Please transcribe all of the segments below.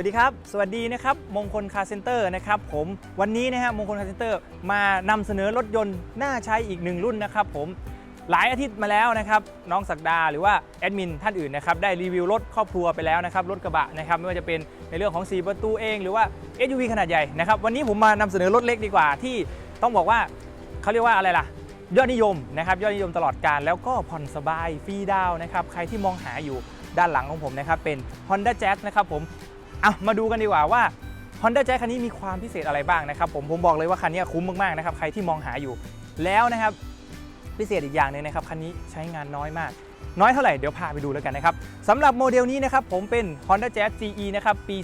วัสดีครับ สวัสดีนะครับ มงคลคาร์เซ็นเตอร์นะครับผมวันนี้นะฮะมงคลคาร์เซ็นเตอร์มานำเสนอรถยนต์น่าใช้อีกหนึ่งรุ่นนะครับผมหลายอาทิตย์มาแล้วนะครับน้องศักดาหรือว่าแอดมินท่านอื่นนะครับได้รีวิวรถครอบครัวไปแล้วนะครับรถกระบะนะครับไม่ว่าจะเป็นในเรื่องของ 4 ประตูเอง หรือว่า SUV ขนาดใหญ่นะครับวันนี้ผมมานำเสนอรถเล็กดีกว่าที่ต้องบอกว่าเขาเรียกว่าอะไรล่ะยอดนิยมนะครับยอดนิยมตลอดการแล้วก็ผ่อนสบายฟรีดาวน์นะครับใครที่มองหาอยู่ด้านหลังของผมนะครับเป็น Honda Jazz นะครับผม อะมาดูกันดีกว่าว่า Honda Jazz คันนี้มีความพิเศษอะไรบ้างนะครับผมผมบอกเลยว่าคันนี้คุ้มมากๆนะครับใครที่มองหาอยู่ แล้วนะครับพิเศษอีกอย่างหนึ่งนะครับคันนี้ใช้งานน้อยมาก น้อยเท่าไหร่เดี๋ยวพาไปดูแล้วกันนะครับสำหรับโมเดลนี้นะครับผมเป็น Honda Jazz GE นะครับปี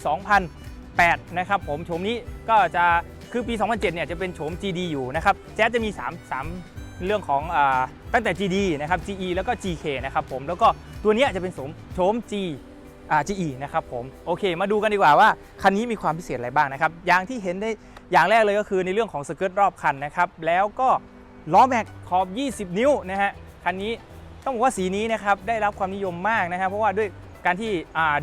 2008 นะครับผมโฉมนี้ก็จะคือปี 2007 เนี่ยจะเป็นโฉม GD อยู่นะครับแจ๊สจะมี 3 3 เรื่องของอตั้งแต่ GD นะครับ GE แล้วก็ GK นะครับผมแล้วก็ตัวนี้จะเป็นโฉมโฉม G อ่า GE นะครับผมโอเค มาดูกันดีกว่าว่าคันนี้มีความพิเศษอะไรบ้างนะครับอย่างที่เห็นได้อย่างแรกเลยก็คือในเรื่องของสเกิร์ตรอบคันนะครับแล้วก็ล้อแม็กขอบ 20 นิ้วนะฮะคันนี้ต้องบอกว่าสีนี้นะครับได้รับความนิยมมากนะครับ เพราะว่าด้วยการที่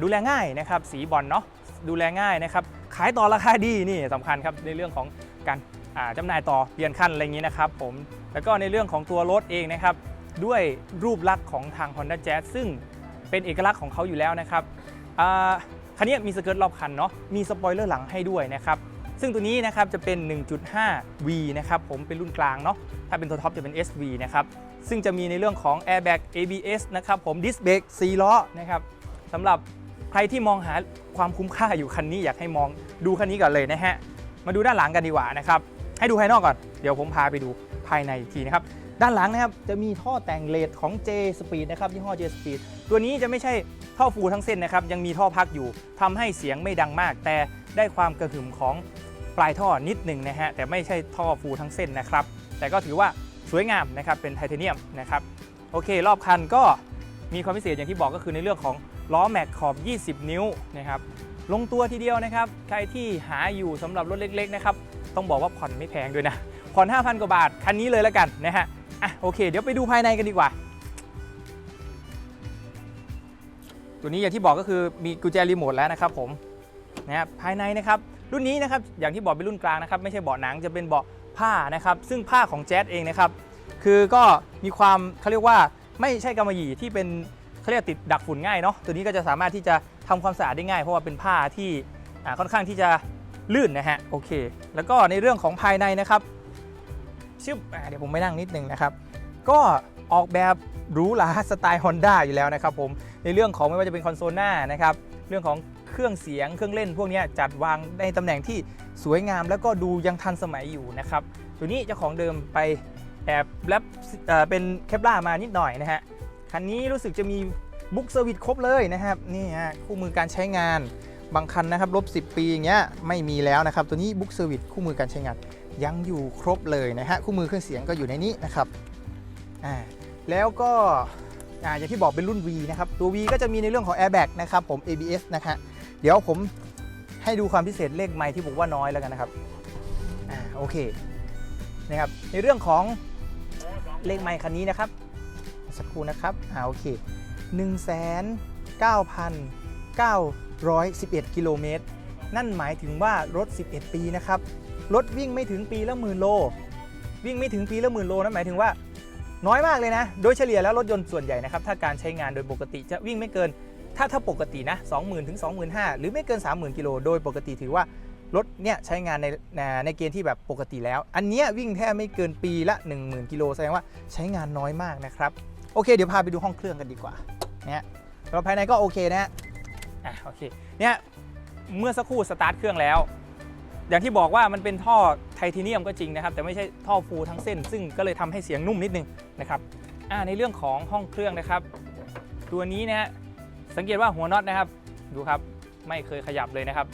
ดูแลง่ายนะครับสีบอลเนาะดูแลง่ายนะครับขายต่อราคาดีนี่สำคัญครับในเรื่องของการอ่าจำหน่ายต่อเปลี่ยนคันอะไรอย่างนี้นะครับผมแล้วก็ในเรื่องของตัวรถเองนะครับด้วยรูปลักษณ์ของทาง Honda Jazz ซึ่ง เป็นเอกลักษณ์ของเขาอยู่แล้วนะครับคันนี้มีสเกิร์ตรอบคันเนาะมีสปอยเลอร์หลังให้ด้วยนะครับซึ่งตัวนี้นะครับจะเป็น 1.5V นะครับผมเป็นรุ่นกลางเนาะถ้าเป็นตัวท็อปจะเป็น SV นะครับซึ่งจะมีในเรื่องของ Airbag ABS นะครับผม Disc Brake 4ล้อนะครับสำหรับใครที่มองหาความคุ้มค่าอยู่คันนี้อยากให้มองดูคันนี้ก่อนเลยนะฮะมาดูด้านหลังกันดีกว่านะครับให้ดูภายนอกก่อนเดี๋ยวผมพาไปดูภายในอีกทีนะครับ ด้านหลังนะครับจะมีท่อแต่งเลดของ J Speed นะครับยี่ห้อ J Speed ตัวนี้จะไม่ใช่ท่อฟูทั้งเส้นนะครับยังมีท่อพักอยู่ทำให้เสียงไม่ดังมาก แต่ได้ความกระหึ่มของปลายท่อนิดหนึ่งนะฮะแต่ไม่ใช่ท่อฟูทั้งเส้นนะครับแต่ก็ถือว่าสวยงามนะครับเป็นไทเทเนียมนะครับโอเค รอบคันก็มีความพิเศษอย่างที่บอกก็คือในเรื่องของล้อแม็กขอบ 20 นิ้วนะครับลงตัวทีเดียวนะครับ ใครที่หาอยู่สำหรับรถเล็กๆนะครับต้องบอกว่าผ่อนไม่แพงด้วยนะผ่อน 5,000 กว่าบาท คันนี้เลยแล้วกันนะฮะ อะโอเค เดี๋ยวไปดูภายในกันดีกว่า ตัวนี้อย่างที่บอกก็คือมีกุญแจรีโมทแล้วนะครับผมนะครับภายในนะครับรุ่นนี้นะครับอย่างที่บอกเป็นรุ่นกลางนะครับไม่ใช่เบาะหนังจะเป็นเบาะผ้านะครับ ซึ่งผ้าของแจ๊สเองนะครับ คือก็มีความเขาเรียกว่าไม่ใช่กำมะหยี่ที่เป็นเขาเรียกติดดักฝุ่นง่ายเนาะตัวนี้ก็จะสามารถที่จะทำความสะอาดได้ง่าย เพราะว่าเป็นผ้าที่ค่อนข้างที่จะลื่นนะฮะโอเค แล้วก็ในเรื่องของภายในนะครับ ชึบเดี๋ยวผมไปนั่งนิดนึงนะครับ ก็ออกแบบหรูหราสไตล์ Honda อยู่แล้วนะครับผมในเรื่องของไม่ว่าจะเป็นคอนโซลหน้านะครับเรื่องของเครื่องเสียงเครื่องเล่นพวกนี้จัดวางในตำแหน่งที่สวยงามแล้วก็ดูยังทันสมัยอยู่นะครับตัวนี้เจ้าของเดิมไปแอบแรปเอ่อเป็นเคปล่ามานิดหน่อยนะฮะคันนี้รู้สึกจะมีบุ๊กเซอร์วิสครบเลยนะครับนี่ฮะคู่มือการใช้งานบางคันนะครับลบ 10 ปีอย่างเงี้ยไม่มีแล้วนะครับ ตัวนี้บุ๊กเซอร์วิสคู่มือการใช้งาน ยังอยู่ครบเลยนะฮะคู่มือเครื่องเสียงก็อยู่ในนี้นะครับอ่าแล้วก็อ่าอย่างที่บอกเป็นรุ่น V นะครับตัว V ก็จะมีในเรื่องของ Airbag นะครับผม ABS นะฮะเดี๋ยวผมให้ดูความพิเศษเลขไม้ที่บอกว่าน้อยแล้วกันนะครับอ่าโอเคนะครับในเรื่องของเลขไม้คันนี้นะครับสักครู่นะครับอ่าโอเค1 9 9 911 กิโลเมตร นั่นหมายถึงว่ารถ 11 ปีนะครับ รถวิ่งไม่ถึงปีละหมื่นโล วิ่งไม่ถึงปีละหมื่นโลนั่นหมายถึงว่า น้อยมากเลยนะ โดยเฉลี่ยแล้วรถยนต์ส่วนใหญ่นะครับถ้าการใช้งานโดยปกติจะวิ่งไม่เกิน ถ้าถ้าปกตินะ20,000ถึง25,000หรือไม่เกิน 30,000กิโลโดยปกติถือว่ารถเนี่ยใช้งานในในเกณฑ์ที่แบบปกติแล้ว อันเนี้ยวิ่งแค่ไม่เกินปีละ 10,000กิโลแสดงว่าใช้งานน้อยมากนะครับ โอเค เดี๋ยวพาไปดูห้องเครื่องกันดีกว่าเนี่ยเราภายในก็โอเคนะฮะอะโอเคเนี่ยเมื่อสักครู่สตาร์ทเครื่องแล้ว อย่างที่บอกว่ามันเป็นท่อไทเทเนียมก็จริงนะครับ แต่ไม่ใช่ท่อฟูทั้งเส้น ซึ่งก็เลยทำให้เสียงนุ่มนิดนึงนะครับในเรื่องของห้องเครื่องนะครับ ตัวนี้นะฮะสังเกตว่าหัวน็อตนะครับ ดูครับไม่เคยขยับเลยนะครับ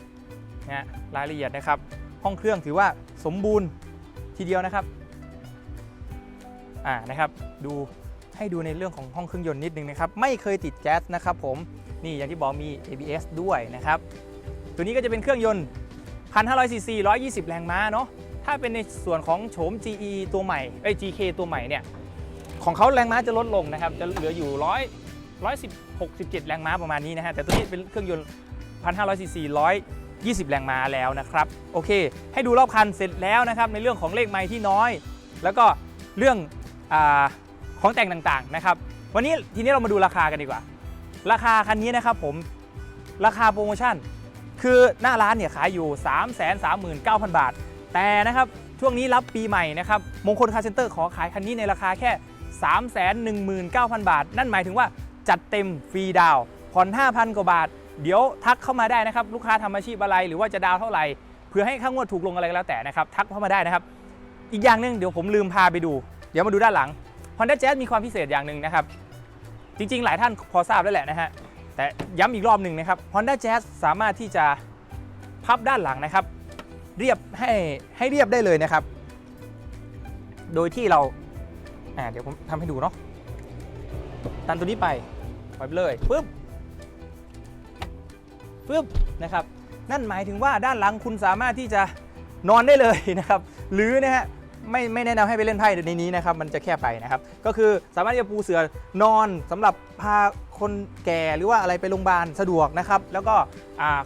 นะรายละเอียดนะครับ ห้องเครื่องถือว่าสมบูรณ์ทีเดียวนะครับอ่านะครับดูให้ดูในเรื่องของห้องเครื่องยนต์นิดนึงนะครับไม่เคยติดแก๊สนะครับผมนี่อย่างที่บอกมี ABS ด้วยนะครับตัวนี้ก็จะเป็นเครื่องยนต์ 1,500ซีซี120 แรงม้าเนาะถ้าเป็นในส่วนของโฉม GE ตัวใหม่เอ้ GK ตัวใหม่เนี่ยของเขาแรงม้าจะลดลงนะครับ จะเหลืออยู่100 116 17แรงม้าประมาณนี้นะฮะแต่ตัวนี้เป็นเครื่องยนต์ 1,500ซีซี120 แรงม้าแล้วนะครับ โอเค ให้ดูรอบคันเสร็จแล้วนะครับ ในเรื่องของเลขไม้ที่น้อย แล้วก็เรื่องอของแต่งต่างๆนะครับ วันนี้ทีนี้เรามาดูราคากันดีกว่า ราคาคันนี้นะครับผมราคาโปรโมชั่น คือหน้าร้านเนี่ยขายอยู่ 3 3 9 0 0 0 บาท แต่นะครับช่วงนี้รับปีใหม่นะครับมงคลคาร์เซ็นเตอร์ขอขายคันนี้ในราคาแค่ 3 1 9 0 0 0 บาท นั่นหมายถึงว่าจัดเต็มฟรีดาวผ่อน 5,000 กว่าบาท เดี๋ยวทักเข้ามาได้นะครับ ลูกค้าทำอาชีพอะไรหรือว่าจะดาวเท่าไหร่เพื่อให้ค่างวดถูกลงอะไรก็แล้วแต่นะครับ ทักเข้ามาได้นะครับ อีกอย่างหนึ่งเดี๋ยวผมลืมพาไปดู เดี๋ยวมาดูด้านหลัง Honda Jazz มีความพิเศษอย่างหนึ่งนะครับ จริงๆ หลายท่านพอทราบแล้วแหละนะฮะ แต่ย้ำอีกรอบหนึ่งนะครับ Honda Jazz สามารถที่จะพับด้านหลังนะครับ เรียบให้ให้เรียบได้เลยนะครับ โดยที่เราเดี๋ยวผมทำให้ดูเนาะตันตัวนี้ไปปล่อยไปเลยปึ๊บปึ๊บนะครับ นั่นหมายถึงว่าด้านหลังคุณสามารถที่จะนอนได้เลยนะครับ หรือนะฮะ ไม่ไม่แนะนำให้ไปเล่นไพ่ในนี้นะครับ มันจะแคบไปนะครับ ก็คือสามารถจะปูเสือนอนสำหรับพาคนแก่หรือว่าอะไรไปโรงพยาบาลสะดวกนะครับ แล้วก็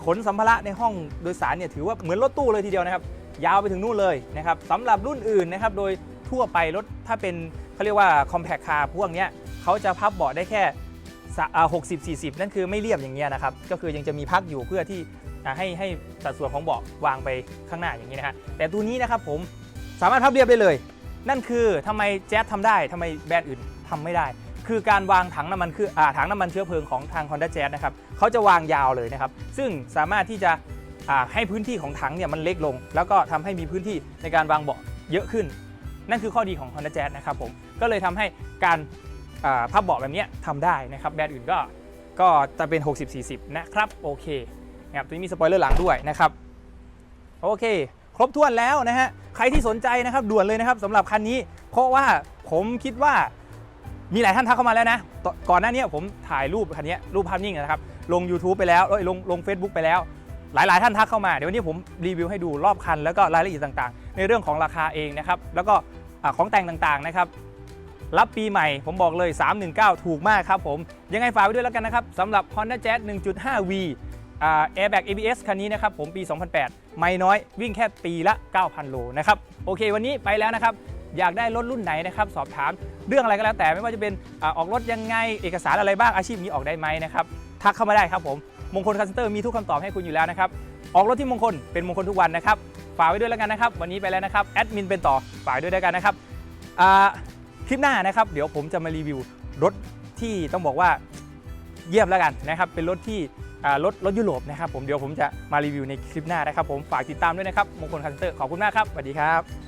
ขนสัมภาระในห้องโดยสารเนี่ยถือว่าเหมือนรถตู้เลยทีเดียวนะครับ ยาวไปถึงนู่นเลยนะครับสำหรับรุ่นอื่นนะครับ โดยทั่วไปรถถ้าเป็นเขาเรียกว่า compact car พวกนี้เขาจะพับเบาะได้แค่สะอ่า60 40 นั่นคือไม่เรียบอย่างเงี้ยนะครับ ก็คือยังจะมีพักอยู่เพื่อที่ให้ให้สัดส่วนของเบาะวางไปข้างหน้าอย่างนี้นะฮะแต่ตัวนี้นะครับผม สามารถพับเรียบได้เลย นั่นคือทำไมแจ๊สทำได้ทำไมแบรนด์อื่นทำไม่ได้ คือการวางถังน้ำมันคืออ่าถังน้ำมันเชื้อเพลิงของทาง Honda Jazz นะครับเขาจะวางยาวเลยนะครับ ซึ่งสามารถที่จะอ่าให้พื้นที่ของถังเนี่ยมันเล็กลง แล้วก็ทำให้มีพื้นที่ในการวางเบาะเยอะขึ้น นั่นคือข้อดีของ Honda Jazz นะครับผมก็เลยทำให้การอ่าพับเบาะแบบเนี้ยทำได้นะครับแบรนด์อื่นก็ก็จะเป็น 60-40 นะครับโอเคนะครับตัวนี้มีสปอยเลอร์หลังด้วยนะครับโอเค ครบถ้วนแล้วนะฮะใครที่สนใจนะครับด่วนเลยนะครับสำหรับคันนี้ เพราะว่าผมคิดว่ามีหลายท่านทักเข้ามาแล้วนะตก่อนหน้านี้ผมถ่ายรูปคันนี้รูปภาพนิ่งนะครับลง YouTube ไปแล้วเอ้ยลงลง Facebook ไปแล้ว หลาย ๆ ท่านทักเข้ามาเดี๋ยววันนี้ผมรีวิวให้ดูรอบคัน แล้วก็รายละเอียดต่างๆ ในเรื่องของราคาเองนะครับแล้วก็ของแต่งต่างๆนะครับรับปีใหม่ผมบอกเลย 319 ถูกมากครับผม ยังไงฝากไว้ด้วยแล้วกันนะครับสำหรับ Honda Jazz 1.5V แอ่า Airbag ABS คันนี้นะครับผมปี 2008 ไม่น้อยวิ่งแค่ปีละ 9,000 โลนะครับโอเค วันนี้ไปแล้วนะครับอยากได้รถรุ่นไหนนะครับสอบถามเรื่องอะไรก็แล้วแต่ไม่ว่าจะเป็นอออกรถยังไงเอกสารอะไรบ้างอาชีพนี้ออกได้ไหมนะครับทักเข้ามาได้ครับผมมงคลคัสเตอร์มีทุกคำตอบให้คุณอยู่แล้วนะครับออกรถที่มงคลเป็นมงคลทุกวันนะครับฝากไว้ด้วยแล้วกันนะครับ วันนี้ไปแล้วนะครับแอดมินเป็นต่อฝากไว้ด้วยแล้วกันนะครับคลิปหน้านะครับ เดี๋ยวผมจะมารีวิวรถที่ต้องบอกว่าเยี่ยมแล้วกันนะครับ เป็นรถที่ รถรถยุโรปนะครับผมเดี๋ยวผมจะมารีวิวในคลิปหน้านะครับผมฝากติดตามด้วยนะครับมงคลคัสเตอร์ขอบคุณมากครับสวัสดีครับ